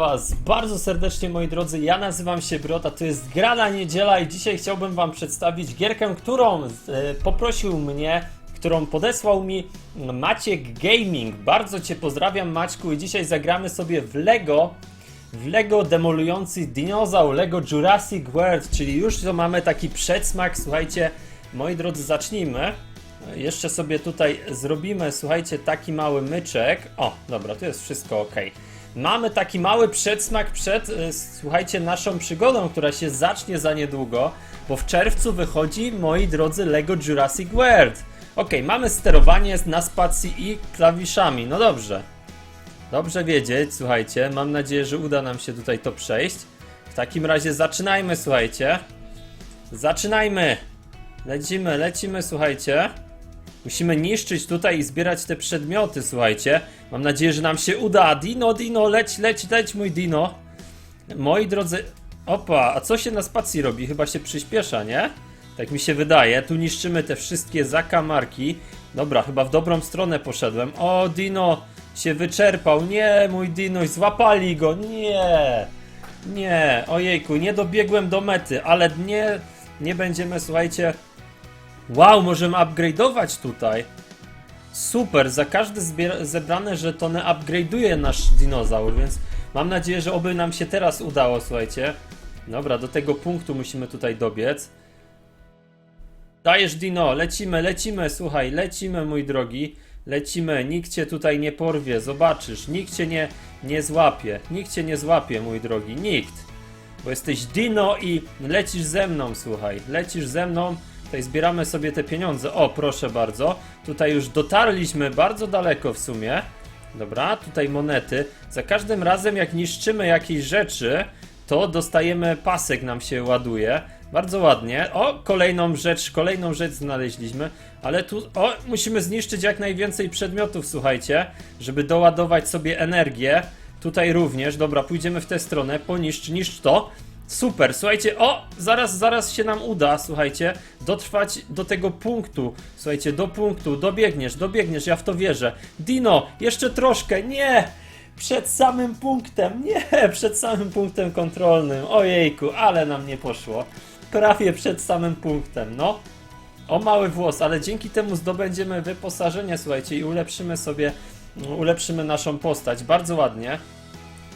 Was bardzo serdecznie, moi drodzy. Ja nazywam się Brota, to jest Grana Niedziela i dzisiaj chciałbym Wam przedstawić gierkę, którą e, poprosił mnie, którą podesłał mi Maciek Gaming. Bardzo Cię pozdrawiam, Maćku, i dzisiaj zagramy sobie w Lego. W Lego demolujący dinozaur, Lego Jurassic World, czyli już to mamy taki przedsmak. Słuchajcie, moi drodzy, zacznijmy. Jeszcze sobie tutaj zrobimy, słuchajcie, taki mały myczek. O, dobra, tu jest wszystko ok. Mamy taki mały przedsmak przed, y, słuchajcie, naszą przygodą, która się zacznie za niedługo, bo w czerwcu wychodzi, moi drodzy, Lego Jurassic World. Ok, mamy sterowanie na spacji i klawiszami, no dobrze. Dobrze wiedzieć, słuchajcie, mam nadzieję, że uda nam się tutaj to przejść. W takim razie zaczynajmy, słuchajcie. Zaczynajmy! Lecimy, lecimy, słuchajcie. Musimy niszczyć tutaj i zbierać te przedmioty, słuchajcie. Mam nadzieję, że nam się uda. Dino, Dino, leć, leć, leć, mój Dino. Moi drodzy... Opa, a co się na spacji robi? Chyba się przyspiesza, nie? Tak mi się wydaje. Tu niszczymy te wszystkie zakamarki. Dobra, chyba w dobrą stronę poszedłem. O, Dino się wyczerpał. Nie, mój Dino, złapali go. Nie. Nie, ojejku, nie dobiegłem do mety, ale nie, nie będziemy, słuchajcie... Wow, możemy upgrade'ować tutaj. Super, za każde zebrane żetony upgrade'uje nasz dinozaur, więc mam nadzieję, że oby nam się teraz udało, słuchajcie. Dobra, do tego punktu musimy tutaj dobiec. Dajesz Dino, lecimy, lecimy, słuchaj, lecimy mój drogi. Lecimy, nikt cię tutaj nie porwie, zobaczysz, nikt cię nie, nie złapie, nikt cię nie złapie mój drogi, nikt. Bo jesteś Dino i lecisz ze mną, słuchaj, lecisz ze mną, tutaj zbieramy sobie te pieniądze, o proszę bardzo, tutaj już dotarliśmy bardzo daleko w sumie. Dobra, tutaj monety. Za każdym razem jak niszczymy jakieś rzeczy, to dostajemy pasek nam się ładuje. Bardzo ładnie. O, kolejną rzecz, kolejną rzecz znaleźliśmy, ale tu o, musimy zniszczyć jak najwięcej przedmiotów, słuchajcie, żeby doładować sobie energię. Tutaj również, dobra, pójdziemy w tę stronę, poniszcz, niszcz to. Super, słuchajcie, o, zaraz, zaraz się nam uda, słuchajcie, dotrwać do tego punktu. Słuchajcie, do punktu, dobiegniesz, dobiegniesz, ja w to wierzę. Dino, jeszcze troszkę, nie! Przed samym punktem, nie, przed samym punktem kontrolnym. Ojejku, ale nam nie poszło. Prawie przed samym punktem, no. O mały włos, ale dzięki temu zdobędziemy wyposażenie, słuchajcie, i ulepszymy sobie, ulepszymy naszą postać. Bardzo ładnie.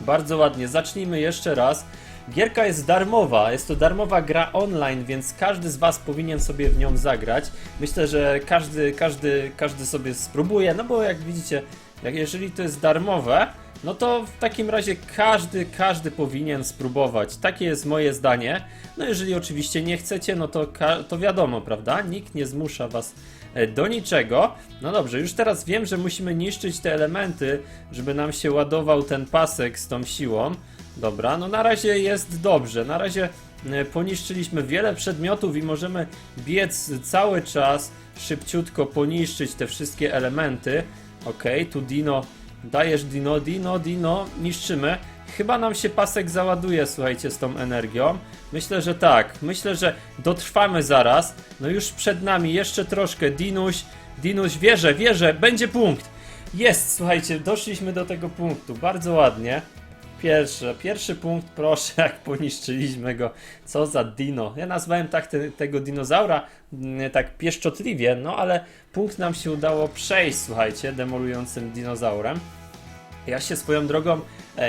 Bardzo ładnie. Zacznijmy jeszcze raz. Gierka jest darmowa, jest to darmowa gra online, więc każdy z Was powinien sobie w nią zagrać. Myślę, że każdy, każdy, każdy sobie spróbuje, no bo jak widzicie, jak jeżeli to jest darmowe, no to w takim razie każdy, każdy powinien spróbować. Takie jest moje zdanie. No jeżeli oczywiście nie chcecie, no to, to wiadomo, prawda? Nikt nie zmusza Was e, do niczego. No dobrze, już teraz wiem, że musimy niszczyć te elementy, żeby nam się ładował ten pasek z tą siłą. Dobra, no na razie jest dobrze. Na razie e, poniszczyliśmy wiele przedmiotów i możemy biec cały czas szybciutko poniszczyć te wszystkie elementy. Okej, tu Dino, dajesz Dino, Dino, Dino, niszczymy. Chyba nam się pasek załaduje, słuchajcie, z tą energią. Myślę, że tak. Myślę, że dotrwamy zaraz. No już przed nami jeszcze troszkę. Dinuś, Dinuś, wierzę, wierzę, będzie punkt. Jest, słuchajcie, doszliśmy do tego punktu. Bardzo ładnie. Pierwszy, pierwszy punkt, proszę, jak poniszczyliśmy go. Co za dino. Ja nazwałem tak te, tego dinozaura mm, tak pieszczotliwie, no ale punkt nam się udało przejść, słuchajcie, demolującym dinozaurem. Ja się swoją drogą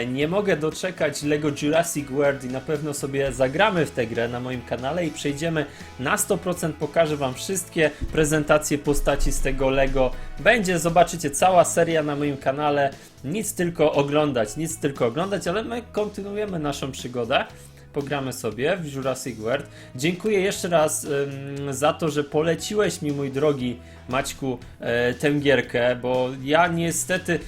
nie mogę doczekać Lego Jurassic World i na pewno sobie zagramy w tę grę na moim kanale i przejdziemy na 100%. Pokażę Wam wszystkie prezentacje postaci z tego Lego. Będzie, zobaczycie, cała seria na moim kanale. Nic tylko oglądać, nic tylko oglądać, ale my kontynuujemy naszą przygodę pogramy sobie w Jurassic World. Dziękuję jeszcze raz ym, za to, że poleciłeś mi, mój drogi Maćku, e, tę gierkę, bo ja niestety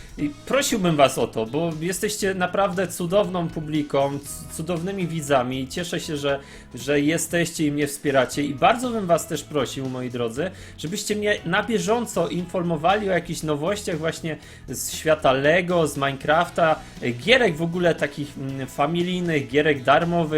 prosiłbym was o to, bo jesteście naprawdę cudowną publiką, cudownymi widzami. Cieszę się, że, że jesteście i mnie wspieracie i bardzo bym was też prosił, moi drodzy, żebyście mnie na bieżąco informowali o jakichś nowościach właśnie z świata Lego, z Minecrafta, gierek w ogóle takich mm, familijnych, gierek darmowych.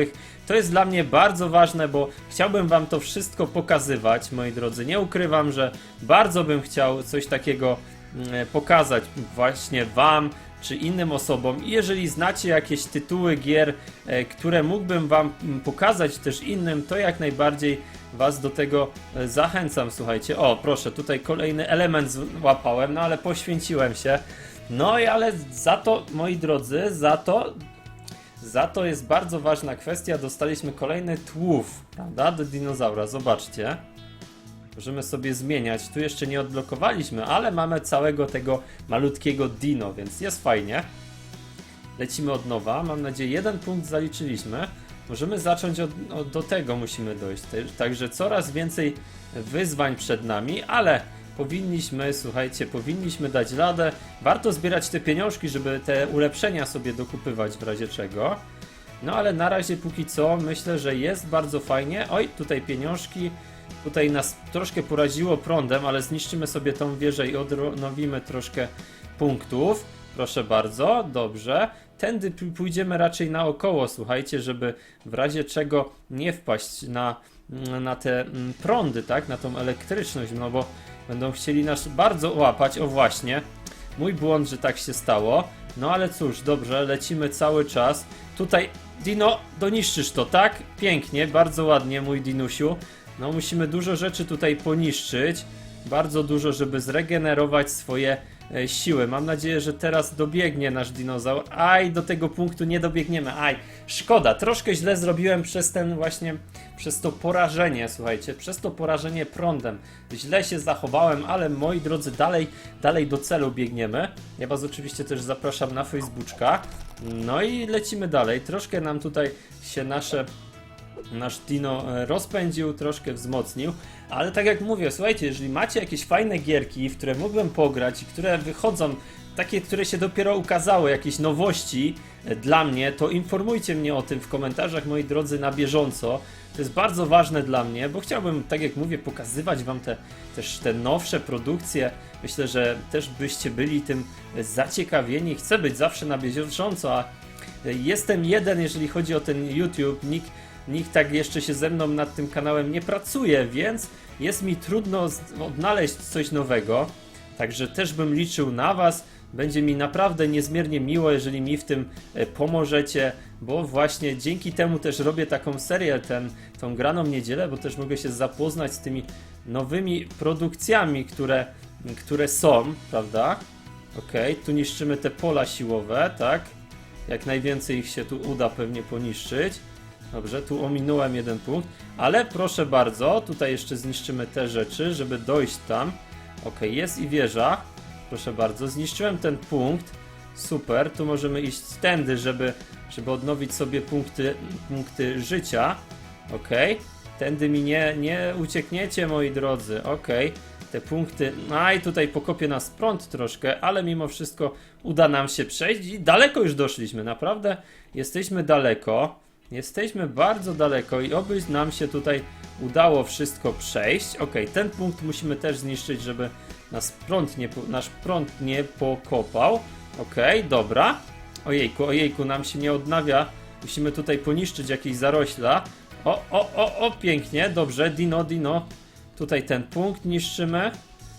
To jest dla mnie bardzo ważne, bo chciałbym wam to wszystko pokazywać, moi drodzy. Nie ukrywam, że bardzo bym chciał coś takiego mm, pokazać właśnie wam, czy innym osobom. I jeżeli znacie jakieś tytuły gier, e, które mógłbym wam mm, pokazać też innym, to jak najbardziej was do tego e, zachęcam, słuchajcie. O, proszę, tutaj kolejny element złapałem, no ale poświęciłem się. No i ale za to, moi drodzy, za to za to jest bardzo ważna kwestia. Dostaliśmy kolejny tłów, prawda? Do dinozaura. Zobaczcie. Możemy sobie zmieniać. Tu jeszcze nie odblokowaliśmy, ale mamy całego tego malutkiego dino, więc jest fajnie. Lecimy od nowa. Mam nadzieję, jeden punkt zaliczyliśmy. Możemy zacząć od, od, do tego, musimy dojść. Także coraz więcej wyzwań przed nami, ale powinniśmy, słuchajcie, powinniśmy dać radę. Warto zbierać te pieniążki, żeby te ulepszenia sobie dokupywać w razie czego. No ale na razie póki co myślę, że jest bardzo fajnie. Oj, tutaj pieniążki. Tutaj nas troszkę poraziło prądem, ale zniszczymy sobie tą wieżę i odnowimy troszkę punktów. Proszę bardzo, dobrze. Tędy pójdziemy raczej naokoło, słuchajcie, żeby w razie czego nie wpaść na, na te mm, prądy, tak? Na tą elektryczność, no bo będą chcieli nas bardzo łapać. O właśnie, mój błąd, że tak się stało. No ale cóż, dobrze, lecimy cały czas. Tutaj, Dino, doniszczysz to, tak? Pięknie, bardzo ładnie, mój Dinusiu. No musimy dużo rzeczy tutaj poniszczyć. Bardzo dużo, żeby zregenerować swoje siły. Mam nadzieję, że teraz dobiegnie nasz dinozaur. Aj, do tego punktu nie dobiegniemy. Aj, szkoda. Troszkę źle zrobiłem przez ten właśnie, przez to porażenie, słuchajcie, przez to porażenie prądem. Źle się zachowałem, ale moi drodzy, dalej, dalej do celu biegniemy. Ja was oczywiście też zapraszam na Facebooka. No i lecimy dalej. Troszkę nam tutaj się nasze nasz Dino e, rozpędził, troszkę wzmocnił, ale tak jak mówię, słuchajcie, jeżeli macie jakieś fajne gierki, w które mógłbym pograć i które wychodzą, takie, które się dopiero ukazały, jakieś nowości e, dla mnie, to informujcie mnie o tym w komentarzach, moi drodzy, na bieżąco. To jest bardzo ważne dla mnie, bo chciałbym, tak jak mówię, pokazywać wam te, też te nowsze produkcje. Myślę, że też byście byli tym zaciekawieni. Chcę być zawsze na bieżąco, a Jestem jeden, jeżeli chodzi o ten YouTube. Nikt, nikt tak jeszcze się ze mną nad tym kanałem nie pracuje, więc jest mi trudno odnaleźć coś nowego. Także też bym liczył na Was. Będzie mi naprawdę niezmiernie miło, jeżeli mi w tym e, pomożecie, bo właśnie dzięki temu też robię taką serię, ten, tą graną niedzielę, bo też mogę się zapoznać z tymi nowymi produkcjami, które, które są, prawda? Okej, tu niszczymy te pola siłowe, tak? Jak najwięcej ich się tu uda pewnie poniszczyć. Dobrze, tu ominąłem jeden punkt, ale proszę bardzo, tutaj jeszcze zniszczymy te rzeczy, żeby dojść tam. Ok, jest i wieża. Proszę bardzo, zniszczyłem ten punkt. Super, tu możemy iść tędy, żeby, żeby odnowić sobie punkty, punkty życia. Ok, tędy mi nie, nie uciekniecie, moi drodzy. Ok, te punkty. I tutaj pokopie nas prąd troszkę, ale mimo wszystko uda nam się przejść i daleko już doszliśmy. Naprawdę jesteśmy daleko. Jesteśmy bardzo daleko i oby nam się tutaj udało wszystko przejść. Ok, ten punkt musimy też zniszczyć, żeby nas prąd nie, nasz prąd nie pokopał. Ok, dobra. Ojejku, ojejku, nam się nie odnawia. Musimy tutaj poniszczyć jakieś zarośla. O, o, o, o, pięknie, dobrze, Dino, Dino. Tutaj ten punkt niszczymy.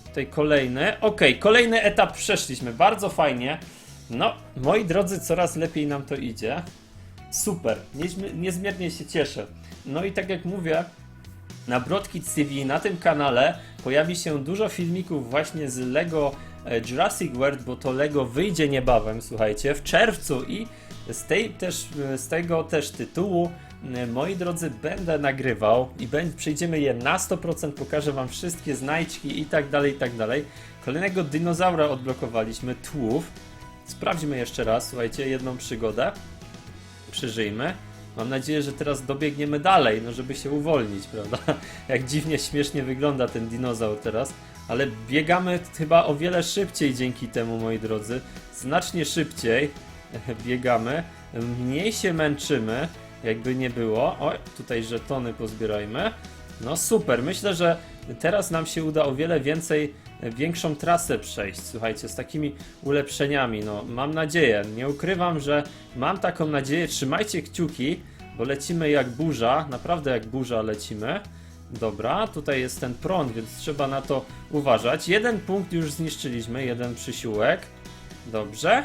Tutaj kolejny. Ok, kolejny etap przeszliśmy. Bardzo fajnie. No, moi drodzy, coraz lepiej nam to idzie. Super, Niezmi- niezmiernie się cieszę. No i tak jak mówię, na Broadkids TV, na tym kanale pojawi się dużo filmików właśnie z Lego e, Jurassic World, bo to Lego wyjdzie niebawem, słuchajcie, w czerwcu i z, tej też, e, z tego też tytułu, moi drodzy, będę nagrywał i przejdziemy je na 100%, pokażę wam wszystkie znajdźki i tak dalej, i tak dalej. Kolejnego dinozaura odblokowaliśmy, tłów. Sprawdźmy jeszcze raz, słuchajcie, jedną przygodę przeżyjmy. Mam nadzieję, że teraz dobiegniemy dalej, no żeby się uwolnić, prawda? Jak dziwnie, śmiesznie wygląda ten dinozaur teraz, ale biegamy chyba o wiele szybciej dzięki temu, moi drodzy. Znacznie szybciej biegamy, mniej się męczymy, jakby nie było. O, tutaj żetony pozbierajmy. No super, myślę, że teraz nam się uda o wiele więcej, większą trasę przejść, słuchajcie, z takimi ulepszeniami, no mam nadzieję, nie ukrywam, że mam taką nadzieję, trzymajcie kciuki, bo lecimy jak burza, naprawdę jak burza lecimy. Dobra, tutaj jest ten prąd, więc trzeba na to uważać. Jeden punkt już zniszczyliśmy, jeden przysiłek. Dobrze.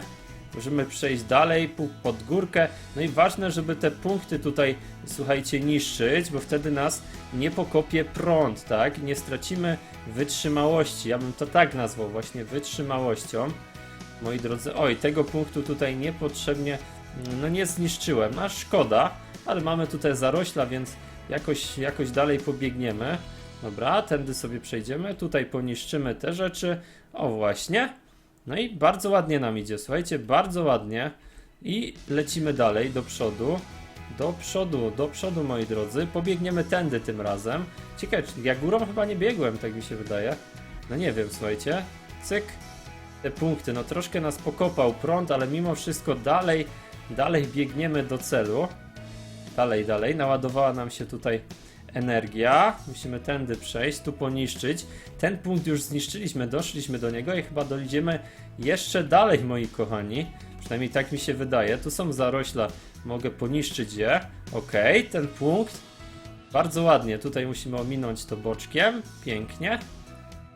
Możemy przejść dalej, pod górkę. No i ważne, żeby te punkty tutaj, słuchajcie, niszczyć, bo wtedy nas nie pokopie prąd, tak? Nie stracimy wytrzymałości. Ja bym to tak nazwał, właśnie wytrzymałością. Moi drodzy, oj, tego punktu tutaj niepotrzebnie, no nie zniszczyłem, a szkoda, ale mamy tutaj zarośla, więc jakoś, jakoś dalej pobiegniemy. Dobra, tędy sobie przejdziemy, tutaj poniszczymy te rzeczy, o właśnie. No i bardzo ładnie nam idzie, słuchajcie, bardzo ładnie. I lecimy dalej, do przodu. Do przodu, do przodu, moi drodzy. Pobiegniemy tędy tym razem. Ciekawe, ja górą chyba nie biegłem, tak mi się wydaje. No nie wiem, słuchajcie. Cyk. Te punkty, no troszkę nas pokopał prąd, ale mimo wszystko dalej, dalej biegniemy do celu. Dalej, dalej. Naładowała nam się tutaj energia. Musimy tędy przejść, tu poniszczyć. Ten punkt już zniszczyliśmy, doszliśmy do niego i chyba dojdziemy jeszcze dalej, moi kochani. Przynajmniej tak mi się wydaje. Tu są zarośla, mogę poniszczyć je. Okej, ten punkt. Bardzo ładnie. Tutaj musimy ominąć to boczkiem. Pięknie.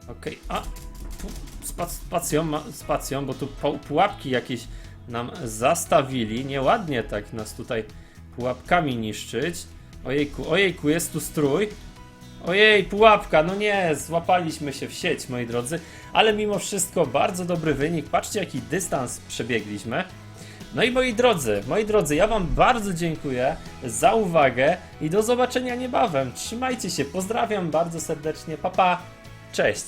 Okej, a pu- spa- spacją, spacją, bo tu pu- pułapki jakieś nam zastawili. Nieładnie tak nas tutaj pułapkami niszczyć. Ojejku, ojejku, jest tu strój. Ojej, pułapka, no nie, złapaliśmy się w sieć, moi drodzy, ale mimo wszystko bardzo dobry wynik. Patrzcie, jaki dystans przebiegliśmy. No i moi drodzy, moi drodzy, ja Wam bardzo dziękuję za uwagę i do zobaczenia niebawem. Trzymajcie się, pozdrawiam bardzo serdecznie, papa, cześć.